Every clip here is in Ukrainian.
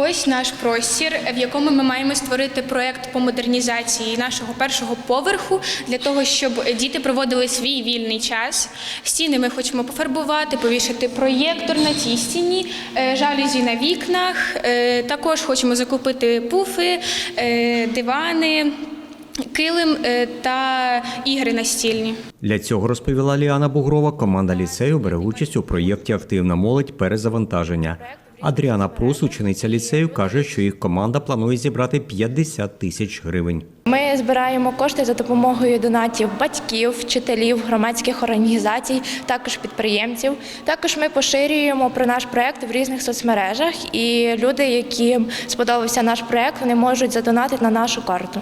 Ось наш простір, в якому ми маємо створити проект по модернізації нашого першого поверху для того, щоб діти проводили свій вільний час. Стіни ми хочемо пофарбувати, повішати проєктор на цій стіні, е, жалюзі на вікнах. Е, Також хочемо закупити пуфи, е, дивани, килим та ігри настільні. Для цього розповіла Ліана Бугрова. Команда ліцею бере участь у проєкті Активна молодь перезавантаження. Адріана Прус, учениця ліцею, каже, що їх команда планує зібрати 50 тисяч гривень. Ми збираємо кошти за допомогою донатів батьків, вчителів, громадських організацій, також підприємців. Також ми поширюємо про наш проект в різних соцмережах, і люди, яким сподобався наш проект, вони можуть задонатити на нашу карту.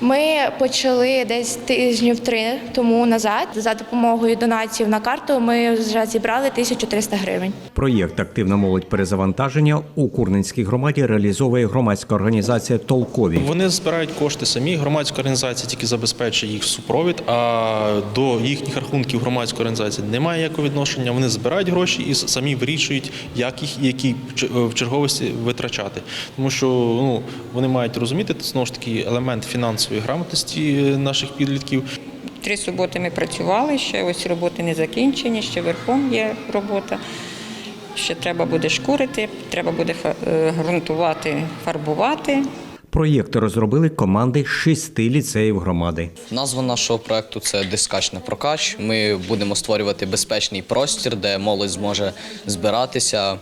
Ми почали десь тижнів три тому назад. За допомогою донатів на карту ми вже зібрали 1300 гривень. Проєкт Активна молодь перезавантаження у Курненській громаді реалізовує громадська організація Толкові. Вони збирають кошти самі. Громадська організація тільки забезпечує їх супровід, а до їхніх рахунків громадської організації немає ніякого відношення. Вони збирають гроші і самі вирішують, як їх які в черговості витрачати. Тому що ну вони мають розуміти знову ж таки елемент фінансової грамотності наших підлітків. Три суботи ми працювали, ще ось роботи не закінчені, ще верхом є робота. Ще треба буде шкурити, треба буде е, ґрунтувати, фарбувати. Проєкти розробили команди шести ліцеїв громади. Назва нашого проекту це Дискач на прокач. Ми будемо створювати безпечний простір, де молодь зможе збиратися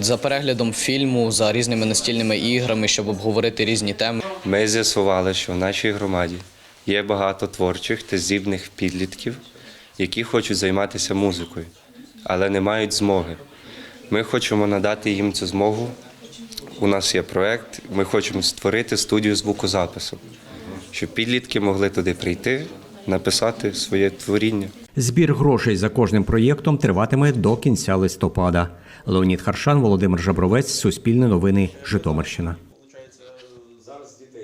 за переглядом фільму, за різними настільними іграми, щоб обговорити різні теми. Ми з'ясували, що в нашій громаді є багато творчих та здібних підлітків, які хочуть займатися музикою, але не мають змоги. Ми хочемо надати їм цю змогу. У нас є проект, ми хочемо створити студію звукозапису, щоб підлітки могли туди прийти, написати своє творіння. Збір грошей за кожним проєктом триватиме до кінця листопада. Леонід Харшан, Володимир Жабровець, Суспільне новини, Житомирщина.